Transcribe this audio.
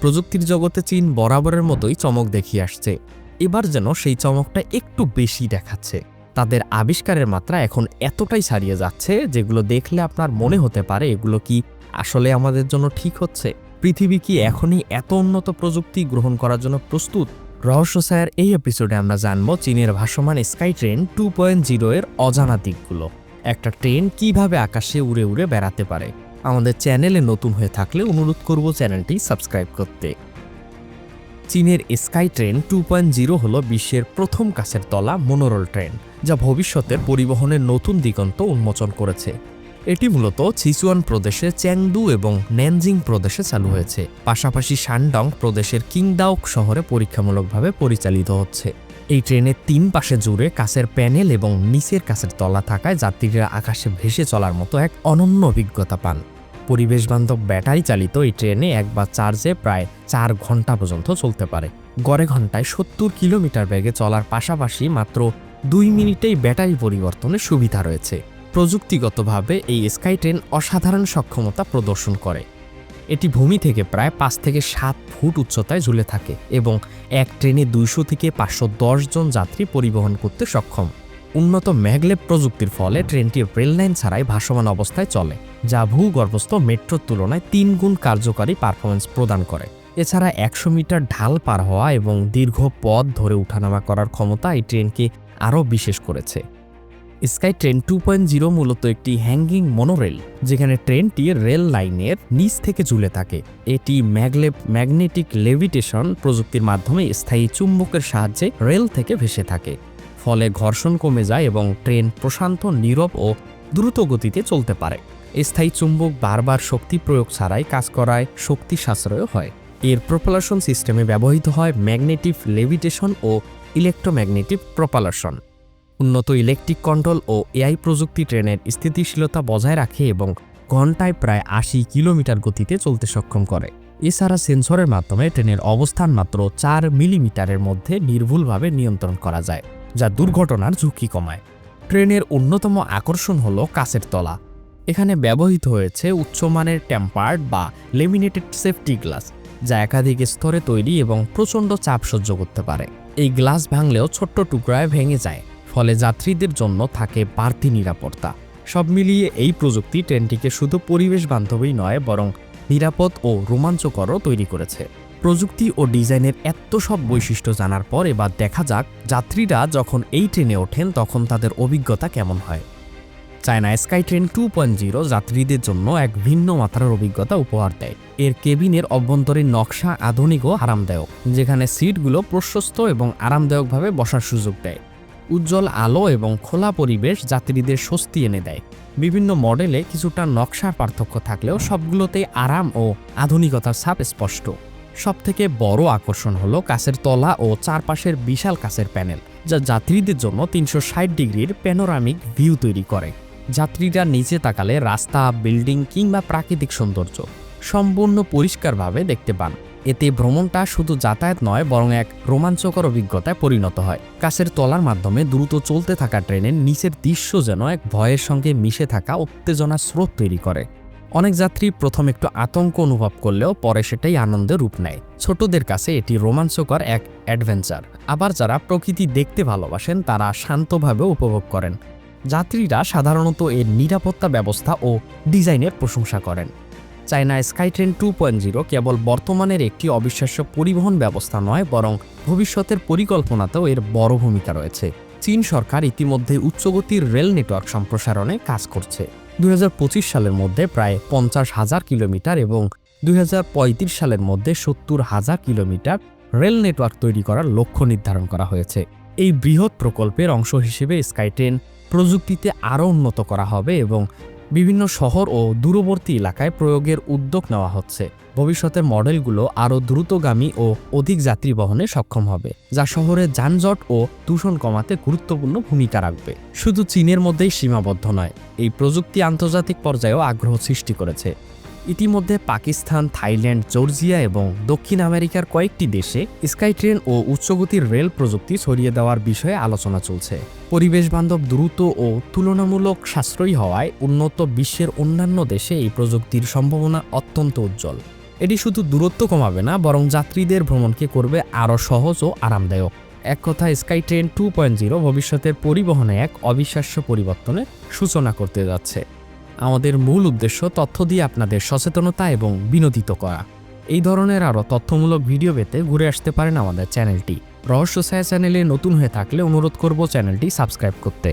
প্রযুক্তির জগতে চীন বরাবরের মতোই চমক দেখিয়ে আসছে। এবার যেন সেই চমকটা একটু বেশি দেখাচ্ছে। তাদের আবিষ্কারের মাত্রা এখন এতটাই ছাড়িয়ে যাচ্ছে যেগুলো দেখলে আপনার মনে হতে পারে এগুলো কি আসলে আমাদের জন্য ঠিক হচ্ছে? পৃথিবী কি এখনই এত উন্নত প্রযুক্তি গ্রহণ করার জন্য প্রস্তুত? রহস্য স্যার এই এপিসোডে আমরা জানব চীনের ভাসমান sky train two point zero এর অজানা দিকগুলো। একটা ট্রেন কীভাবে আকাশে উড়ে উড়ে বেড়াতে পারে? আমাদের চ্যানেলে নতুন হয়ে থাকলে অনুরোধ করব চ্যানেলটি সাবস্ক্রাইব করতে। চীনের sky train two point zero হল বিশ্বের প্রথম কাছের তলা মনোরল ট্রেন, যা ভবিষ্যতের পরিবহনের নতুন দিগন্ত উন্মোচন করেছে। এটি মূলত সিচুয়ান প্রদেশে চ্যাংদু এবং ন্যানজিং প্রদেশে চালু হয়েছে। পাশাপাশি শানডং প্রদেশের কিংদাওক শহরে পরীক্ষামূলকভাবে পরিচালিত হচ্ছে। এই ট্রেনের তিন পাশে জুড়ে কাছের প্যানেল এবং নিচের কাছের তলা থাকায় যাত্রীরা আকাশে ভেসে চলার মতো এক অনন্য অভিজ্ঞতা পান। পরিবেশ বান্ধব ব্যাটারি চালিত এই ট্রেনে একবার চার্জে প্রায় চার ঘণ্টা পর্যন্ত চলতে পারে। গড়ে ঘন্টায় সত্তর কিলোমিটার বেগে চলার পাশাপাশি মাত্র দুই মিনিটেই ব্যাটারি পরিবর্তনের সুবিধা রয়েছে। প্রযুক্তিগতভাবে এই স্কাই ট্রেন অসাধারণ সক্ষমতা প্রদর্শন করে। এটি ভূমি থেকে প্রায় পাঁচ থেকে সাত ফুট উচ্চতায় ঝুলে থাকে এবং এক ট্রেনে দুইশো থেকে পাঁচশো দশ জন যাত্রী পরিবহন করতে সক্ষম। উন্নত ম্যাগলেব প্রযুক্তির ফলে ট্রেনটি রেল লাইন ছাড়াই ভাসমান অবস্থায় চলে, যা ভূগর্ভস্থ মেট্রোর তুলনায় তিন গুণ কার্যকারী পারফরমেন্স প্রদান করে। এছাড়া একশো মিটার ঢাল পার হওয়া এবং দীর্ঘ পথ ধরে উঠানামা করার ক্ষমতা এই ট্রেনকে আরও বিশেষ করেছে। Sky train two point zero মূলত একটি হ্যাঙ্গিং মনোরেল যেখানে ট্রেনটি রেল লাইনের নিচ থেকে ঝুলে থাকে। এটি ম্যাগলেব ম্যাগনেটিক লেভিটেশন প্রযুক্তির মাধ্যমে স্থায়ী চুম্বকের সাহায্যে রেল থেকে ভেসে থাকে। ফলে ঘর্ষণ কমে যায় এবং ট্রেন প্রশান্ত, নীরব ও দ্রুত গতিতে চলতে পারে। স্থায়ী চুম্বক বারবার শক্তি প্রয়োগ ছাড়াই কাজ করায় শক্তি সাশ্রয় হয়। এর প্রপালাশন সিস্টেমে ব্যবহৃত হয় ম্যাগনেটিভ লেভিটেশন ও ইলেকট্রোম্যাগনেটিক প্রপালাশন উন্নত ইলেকট্রিক কন্ট্রোল ও এআই প্রযুক্তি ট্রেনের স্থিতিশীলতা বজায় রাখে এবং ঘন্টায় প্রায় আশি কিলোমিটার গতিতে চলতে সক্ষম করে। এছাড়া সেন্সরের মাধ্যমে ট্রেনের অবস্থান মাত্র চার মিলিমিটারের মধ্যে নির্ভুলভাবে নিয়ন্ত্রণ করা যায়, যা দুর্ঘটনার ঝুঁকি কমায়। ট্রেনের অন্যতম আকর্ষণ হল কাছের তলা। এখানে ব্যবহৃত হয়েছে উচ্চমানের টেম্পার্ড বা লেমিনেটেড সেফটি গ্লাস, যা একাধিক স্তরে তৈরি এবং প্রচণ্ড চাপ সহ্য করতে পারে। এই গ্লাস ভাঙলেও ছোট্ট টুকরায় ভেঙে যায়। ফলে যাত্রীদের জন্য থাকে বাড়তি নিরাপত্তা। সব মিলিয়ে এই প্রযুক্তি ট্রেনটিকে শুধু পরিবেশ বান্ধবই নয়, বরং নিরাপদ ও রোমাঞ্চকরও তৈরি করেছে। প্রযুক্তি ও ডিজাইনের এত সব বৈশিষ্ট্য জানার পর এবার দেখা যাক যাত্রীরা যখন এই ট্রেনে ওঠেন তখন তাদের অভিজ্ঞতা কেমন হয়। China sky train two point zero যাত্রীদের জন্য এক ভিন্ন মাত্রার অভিজ্ঞতা উপহার দেয়। এর কেবিনের অভ্যন্তরীণ নকশা আধুনিক ও আরামদায়ক, যেখানে সিটগুলো প্রশস্ত এবং আরামদায়কভাবে বসার সুযোগ দেয়। উজ্জ্বল আলো এবং খোলা পরিবেশ যাত্রীদের স্বস্তি এনে দেয়। বিভিন্ন মডেলে কিছুটা নকশার পার্থক্য থাকলেও সবগুলোতেই আরাম ও আধুনিকতার ছাপ স্পষ্ট। সবথেকে বড় আকর্ষণ হলো কাছের তলা ও চারপাশের বিশাল কাছের প্যানেল, যা যাত্রীদের জন্য তিনশো ষাট ডিগ্রির প্যানোরামিক ভিউ তৈরি করে। যাত্রীরা নিচে তাকালে রাস্তা বিল্ডিং কিংবা প্রাকৃতিক সৌন্দর্য সম্পূর্ণ পরিষ্কারভাবে দেখতে পান। এতে ভ্রমণটা শুধু যাতায়াত নয়, বরং এক রোমাঞ্চকর অভিজ্ঞতায় পরিণত হয়। কাছের তলার মাধ্যমে দ্রুত চলতে থাকা ট্রেনের নিচের দৃশ্য যেন এক ভয়ের সঙ্গে মিশে থাকা উত্তেজনার স্রোত তৈরি করে। অনেক যাত্রী প্রথম একটু আতঙ্ক অনুভব করলেও পরে সেটাই আনন্দের রূপ নেয়। ছোটদের কাছে এটি রোমাঞ্চকর এক অ্যাডভেঞ্চার। আবার যারা প্রকৃতি দেখতে ভালোবাসেন, তারা শান্তভাবে উপভোগ করেন। যাত্রীরা সাধারণত এর নিরাপত্তা ব্যবস্থা ও ডিজাইনের প্রশংসা করেন। China sky train two point zero কেবল বর্তমানের একটি অবিশ্বাস্য পরিবহন ব্যবস্থা নয়, বরং ভবিষ্যতের পরিকল্পনাতেও এর বড় ভূমিকা রয়েছে। চীন সরকার ইতিমধ্যে উচ্চগতির রেল নেটওয়ার্ক সম্প্রসারণে কাজ করছে। দু হাজার পঁচিশ সালের মধ্যে প্রায় পঞ্চাশ হাজার কিলোমিটার এবং দুই হাজার পঁয়ত্রিশ সালের মধ্যে সত্তর হাজার কিলোমিটার রেল নেটওয়ার্ক তৈরি করার লক্ষ্য নির্ধারণ করা হয়েছে। এই বৃহৎ প্রকল্পের অংশ হিসেবে স্কাইট্রেন প্রযুক্তিতে আরও উন্নত করা হবে এবং বিভিন্ন শহর ও দূরবর্তী এলাকায় প্রয়োগের উদ্যোগ নেওয়া হচ্ছে। ভবিষ্যতের মডেলগুলো আরও দ্রুতগামী ও অধিক যাত্রী বহনে সক্ষম হবে, যা শহরে যানজট ও দূষণ কমাতে গুরুত্বপূর্ণ ভূমিকা রাখবে। শুধু চীনের মধ্যেই সীমাবদ্ধ নয়, এই প্রযুক্তি আন্তর্জাতিক পর্যায়েও আগ্রহ সৃষ্টি করেছে। ইতিমধ্যে পাকিস্তান, থাইল্যান্ড, জর্জিয়া এবং দক্ষিণ আমেরিকার কয়েকটি দেশে স্কাই ট্রেন ও উচ্চগতির রেল প্রযুক্তি ছড়িয়ে দেওয়ার বিষয়ে আলোচনা চলছে। পরিবেশ বান্ধব দ্রুত ও তুলনামূলক সাশ্রয়ী হওয়ায় উন্নত বিশ্বের অন্যান্য দেশে এই প্রযুক্তির সম্ভাবনা অত্যন্ত উজ্জ্বল। এটি শুধু দূরত্ব কমাবে না, বরং যাত্রীদের ভ্রমণকে করবে আরও সহজ ও আরামদায়ক। এক কথায় sky train two point zero ভবিষ্যতের পরিবহনে এক অবিশ্বাস্য পরিবর্তনের সূচনা করতে যাচ্ছে। আমাদের মূল উদ্দেশ্য তথ্য দিয়ে আপনাদের সচেতনতা এবং বিনোদিত করা। এই ধরনের আরও তথ্যমূলক ভিডিও পেতে ঘুরে আসতে পারেন আমাদের চ্যানেলটি। রহস্য ছায়া চ্যানেলে নতুন হয়ে থাকলে অনুরোধ করব চ্যানেলটি সাবস্ক্রাইব করতে।